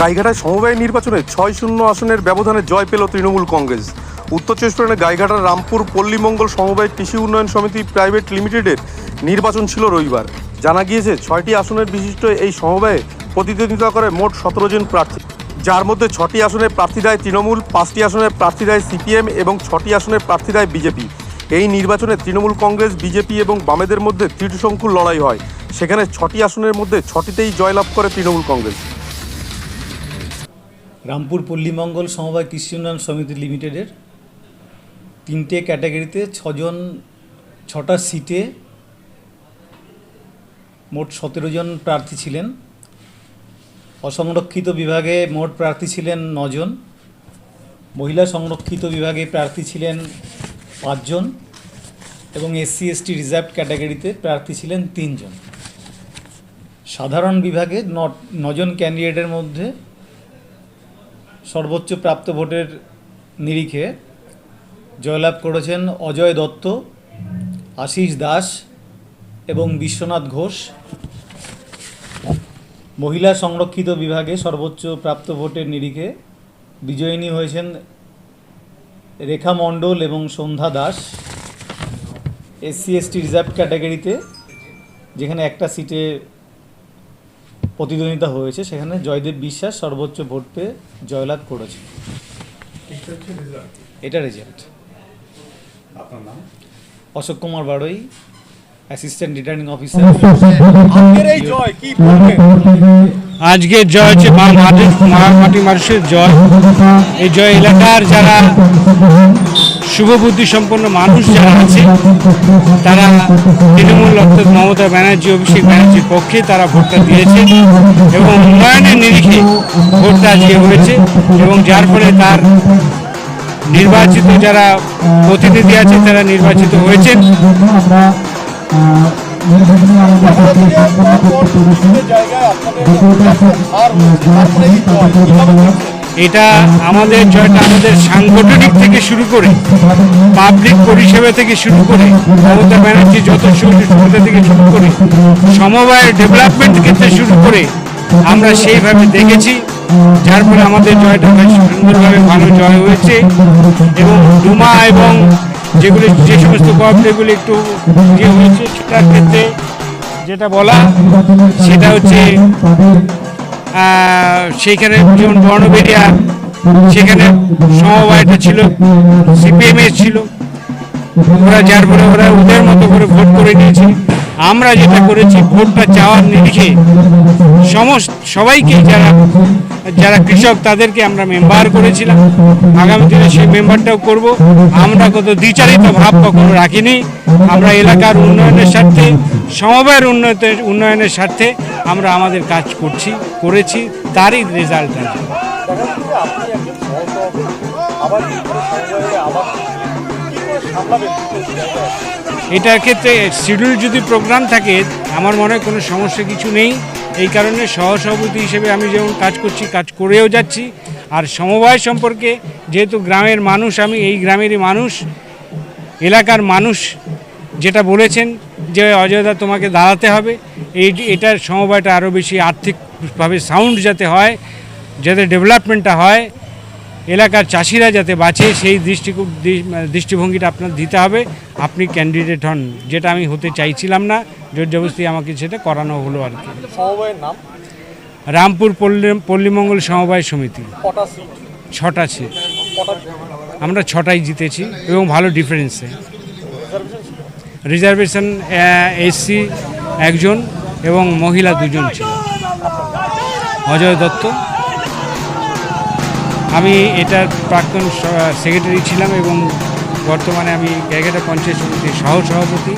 গাইঘাটায় সমবায় নির্বাচনে ছয় শূন্য আসনের ব্যবধানে জয় পেল তৃণমূল কংগ্রেস। উত্তর চব্বিশ পরগনার গাইঘাটার রামপুর পল্লীমঙ্গল সমবায় কৃষি উন্নয়ন সমিতি প্রাইভেট লিমিটেডের নির্বাচন ছিল রবিবার। জানা গিয়েছে, ছয়টি আসনের বিশিষ্ট এই সমবায়ে প্রতিদ্বন্দ্বিতা করে মোট সতেরো জন প্রার্থী। যার মধ্যে ছটি আসনে প্রার্থী দেয় তৃণমূল, পাঁচটি আসনে প্রার্থী দেয় সিপিএম এবং ছটি আসনে প্রার্থী দেয় বিজেপি। এই নির্বাচনে তৃণমূল কংগ্রেস, বিজেপি এবং বামেদের মধ্যে ত্রিশঙ্কুল লড়াই হয়। সেখানে ছটি আসনের মধ্যে ছটিতেই জয়লাভ করে তৃণমূল কংগ্রেস। রামপুর পল্লীমঙ্গল সমবায় কৃষি উন্নয়ন সমিতি লিমিটেডের তিনটে ক্যাটাগরিতে ছজন, ছটা সিটে মোট সতেরো জন প্রার্থী ছিলেন। অসংরক্ষিত বিভাগে মোট প্রার্থী ছিলেন নজন। মহিলা সংরক্ষিত বিভাগে প্রার্থী ছিলেন পাঁচজন এবং এসসি, এসটি রিজার্ভ ক্যাটাগরিতে প্রার্থী ছিলেন তিনজন। সাধারণ বিভাগে নজন ক্যান্ডিডেটের মধ্যে সর্বোচ্চ প্রাপ্ত ভোটের নিরিখে জয়লাভ করেছেন অজয় দত্ত, আশিস দাস এবং বিশ্বনাথ ঘোষ। মহিলা সংরক্ষিত বিভাগে সর্বোচ্চ প্রাপ্ত ভোটের নিরিখে বিজয়িনী হয়েছেন রেখা মণ্ডল এবং Sandhya Das. SC, ST reserve ক্যাটাগরিতে, যেখানে একটা সিটে প্রতিদ্বন্দ্বিতা হয়েছে সেখানে জয়দেব বিশ্বাস সর্বোচ্চ ভোট পেয়ে জয়লাভ করেছে। এটা রেজাল্ট আপনার নাম? Ashok Kumar Barai assistant returning officer আজকের জয় হচ্ছে মাটি মানুষের জয়। এই জয় এলাকার যারা শুভবুদ্ধি সম্পন্ন মানুষ যারা আছে তারা তৃণমূল অর্থাৎ মমতা ব্যানার্জি অভিষেক ব্যানার্জির পক্ষে তারা ভোটটা দিয়েছে এবং উন্নয়নের নিরিখে ভোটটা আজকে হয়েছে এবং যার ফলে তার নির্বাচিত যারা প্রতিনিধি আছে তারা নির্বাচিত হয়েছেন। এটা আমাদের জয়টা আমাদের সাংগঠনিক থেকে শুরু করে পাবলিক পরিষেবা থেকে শুরু করে মমতা ব্যানার্জি যত সুবিধা সুবিধা থেকে শুরু করে সমবায়ের ডেভেলপমেন্ট ক্ষেত্রে শুরু করে আমরা সেইভাবে দেখেছি। যার ফলে আমাদের জয়টা বেশ সুন্দরভাবে ভালো জয় হয়েছে এবং ডুমা এবং যেগুলি যে সমস্ত কোঅপারেটিভগুলি একটু ইয়ে হয়েছে সেটার ক্ষেত্রে যেটা বলা, সেটা হচ্ছে সেইখানে যেমন বর্ণবেরিয়া সেখানে সমবায়টা ছিল, সিপিএমের ছিল। ওরা যার ফলে ওরা ওদের মতো করে ভোট করে নিয়েছে। আমরা যেটা করেছি, ভোটটা চাওয়ার নিরিখে সমস্ত সবাইকে যারা যারা কৃষক, তাদেরকে আমরা মেম্বার করেছিলাম। আগামী দিনে সেই মেম্বারটাও করব। আমরা কত দ্বিচারিত ভাব কখনো রাখিনি। আমরা এলাকার উন্নয়নের স্বার্থে, সমবায়ের উন্নয়নের উন্নয়নের স্বার্থে আমরা আমাদের কাজ করছি, করেছি, তারই রেজাল্ট আছে। এটার ক্ষেত্রে শিডিউল যদি প্রোগ্রাম থাকে, আমার মনে হয় কোনো সমস্যা কিছু নেই। এই কারণে সহসভাপতি হিসেবে আমি যেমন কাজ করছি, কাজ করেও যাচ্ছি। আর সমবায় সম্পর্কে যেহেতু গ্রামের মানুষ, আমি এই গ্রামেরই মানুষ, এলাকার মানুষ যেটা বলেছেন যে অযোধ্যা তোমাকে দাঁড়াতে হবে, এই এটার সমবায়টা আরও বেশি আর্থিকভাবে সাউন্ড যাতে হয়, যাতে ডেভেলপমেন্টটা হয় এলাকার চাষিরা যাতে বাঁচে সেই দৃষ্টি দৃষ্টিভঙ্গিটা আপনার দিতে হবে। আপনি ক্যান্ডিডেট হন যেটা আমি হতে চাইছিলাম না জোর জবরদস্তি আমাকে সেটা করানো হলো আর কি। নাম? রামপুর পল্লী পল্লীমঙ্গল সমবায় সমিতি। সিট ছটা ছিল আমরা ছটাই জিতেছি এবং ভালো ডিফারেন্সে রিজার্ভেশন এসসি একজন এবং মহিলা দুজন ছিল। অজয় দত্ত। আমি এটার প্রাক্তন সেক্রেটারি ছিলাম এবং বর্তমানে আমি ক্যালকাটা পঞ্চায়েত সমিতির সহ সভাপতি